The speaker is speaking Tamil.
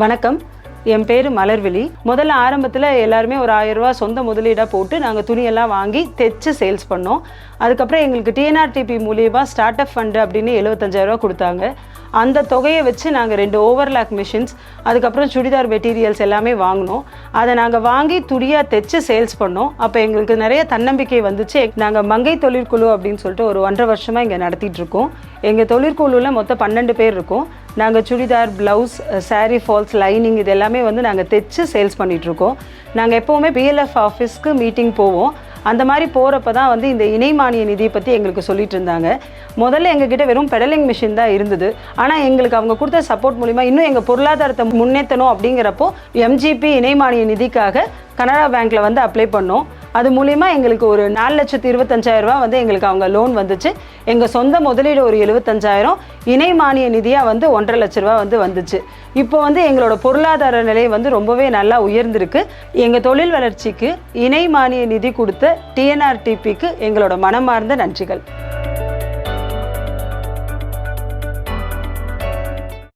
வணக்கம். என் பேர் மலர்விழி. முதல்ல ஆரம்பத்தில் எல்லாருமே ஒரு ஆயிரரூவா சொந்த முதலீடாக போட்டு நாங்கள் துணியெல்லாம் வாங்கி தைச்சு சேல்ஸ் பண்ணோம். அதுக்கப்புறம் எங்களுக்கு டிஎன்ஆர்டிபி மூலியமாக ஸ்டார்ட் அப் ஃபண்டு அப்படின்னு எழுபத்தஞ்சாயிரரூவா கொடுத்தாங்க. அந்த தொகையை வச்சு நாங்கள் ரெண்டு ஓவர்லாக் மிஷின்ஸ் அதுக்கப்புறம் சுடிதார் மெட்டீரியல்ஸ் எல்லாமே வாங்கினோம். அதை நாங்கள் வாங்கி துடியாக தைச்சு சேல்ஸ் பண்ணோம். அப்போ எங்களுக்கு நிறைய தன்னம்பிக்கை வந்துச்சு. நாங்கள் மங்கை தொழிற்குழு அப்படின்னு சொல்லிட்டு ஒரு ஒன்றரை வருஷமாக இங்கே நடத்திட்டு இருக்கோம். எங்கள் தொழிற்குழுவில் மொத்தம் பன்னெண்டு பேர் இருக்கும். நாங்கள் churidar blouse sari falls lining இது எல்லாமே வந்து நாங்கள் தைச்சு சேல்ஸ் பண்ணிகிட்ருக்கோம் நாங்கள் எப்போவுமே பிஎல்எஃப் ஆஃபீஸ்க்கு மீட்டிங் போவோம். அந்த மாதிரி போகிறப்ப தான் வந்து இந்த இணை மானிய நிதியை பற்றி எங்களுக்கு சொல்லிட்டு இருந்தாங்க. முதல்ல எங்ககிட்ட வெறும் பெடலிங் மிஷின் தான் இருந்தது. ஆனால் எங்களுக்கு அவங்க கொடுத்த சப்போர்ட் மூலிமா இன்னும் எங்கள் பொருளாதாரத்தை முன்னேற்றணும் அப்படிங்கிறப்போ எம்ஜிபி இணை மானிய நிதிக்காக கனரா பேங்க்கில் வந்து அப்ளை பண்ணோம். அது மூலிமா எங்களுக்கு ஒரு நாலு லட்சத்து இருபத்தஞ்சாயிரம் ரூபாய் வந்து எங்களுக்கு அவங்க லோன் வந்துச்சு. எங்கள் சொந்த முதலீடு ஒரு எழுபத்தஞ்சாயிரம். இணை மானிய நிதியாக வந்து ஒன்றரை லட்ச ரூபா வந்து வந்துச்சு. இப்போ வந்து எங்களோட பொருளாதார நிலை வந்து ரொம்பவே நல்லா உயர்ந்திருக்கு. எங்கள் தொழில் வளர்ச்சிக்கு இணை மானிய நிதி கொடுத்த டிஎன்ஆர்டிபிக்கு எங்களோட மனமார்ந்த நன்றிகள்.